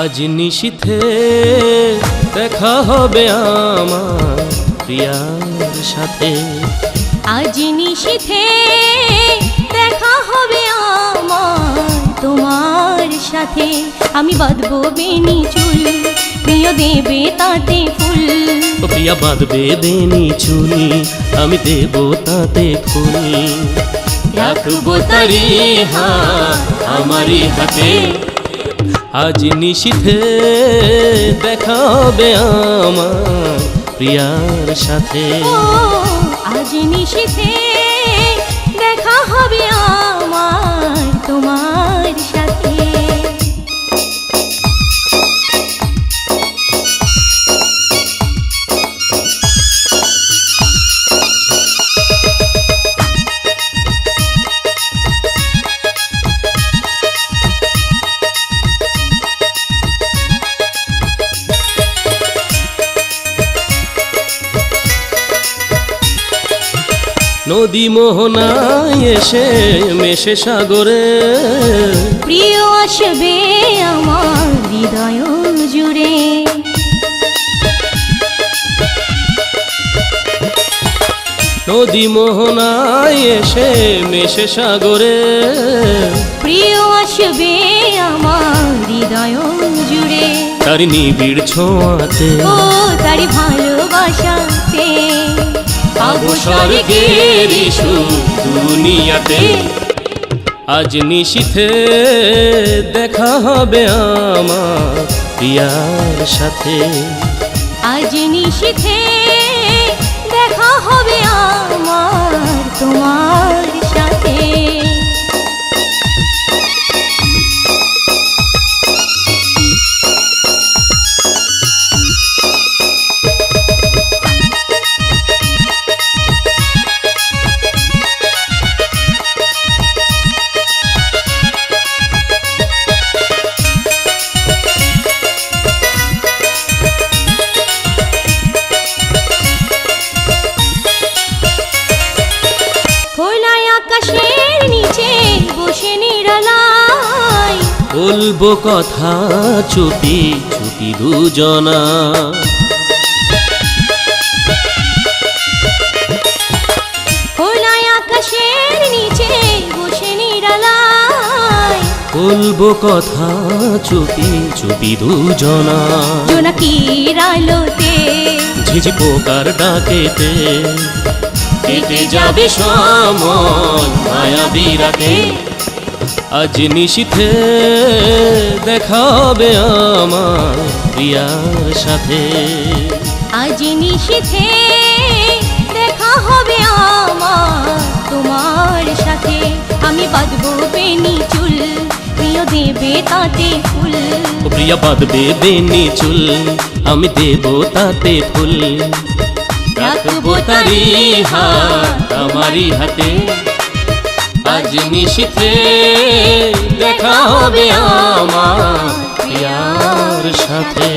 আজ নিশীথে দেখা হবে আমার প্রিয়ার সাথে। আজ নিশীথে দেখা হবে আমার তোমার সাথে আমি বাঁধবো বেনি চুল। প্রিয় দেবে তাতে ফুল। প্রিয়া বাঁধবে বেনি চুনি আমি দেব তাতে ফুল রাখব তারি হা আমারই হাতে। আজ নিশীথে দেখা হবে আমার প্রিয়ার সাথে। আজ নিশীথে দেখা হবে আমার তোমার। নদী মোহনায় এসে মেশে সাগরে। প্রিয় আসবে আমার হৃদয় জুড়ে। নদী মোহনায় এসে মেশে সাগরে। প্রিয় আসবে আমার হৃদয় জুড়ে। তার নিবিড় ছোঁয়াতে ও তারি ভালোবাসাতে পাবো স্বর্গের সুখ দুনিয়াতে। আজ নিশীথে দেখা হবে আমার প্রিয়ার সাথে। আজ নিশীথে বলব কথা চুপি চুপি দুজনা। আকাশের নিচে বসে নিরালায়। বলব কথা চুপি চুপি দুজনা। জোনাকির আলোতে ঝিঝি পোকার ডাকেতে কেটে যাবে সময় মায়া বিরাতে আজ নিশীথে দেখা হবে আমার প্রিয়ার সাথে। আজ নিশীথে দেখা হবে আমার তোমার সাথে। আমি বাঁধবো বেনি চুল প্রিয় দেবে তাতে ফুল। প্রিয়া বাঁধবে বেনি চুল আমি দেব তাতে ফুল। রাখব তারি হাত আমারই হাতে। আজ নিশীথে দেখা হবে আমার প্রিয়ার সাথে।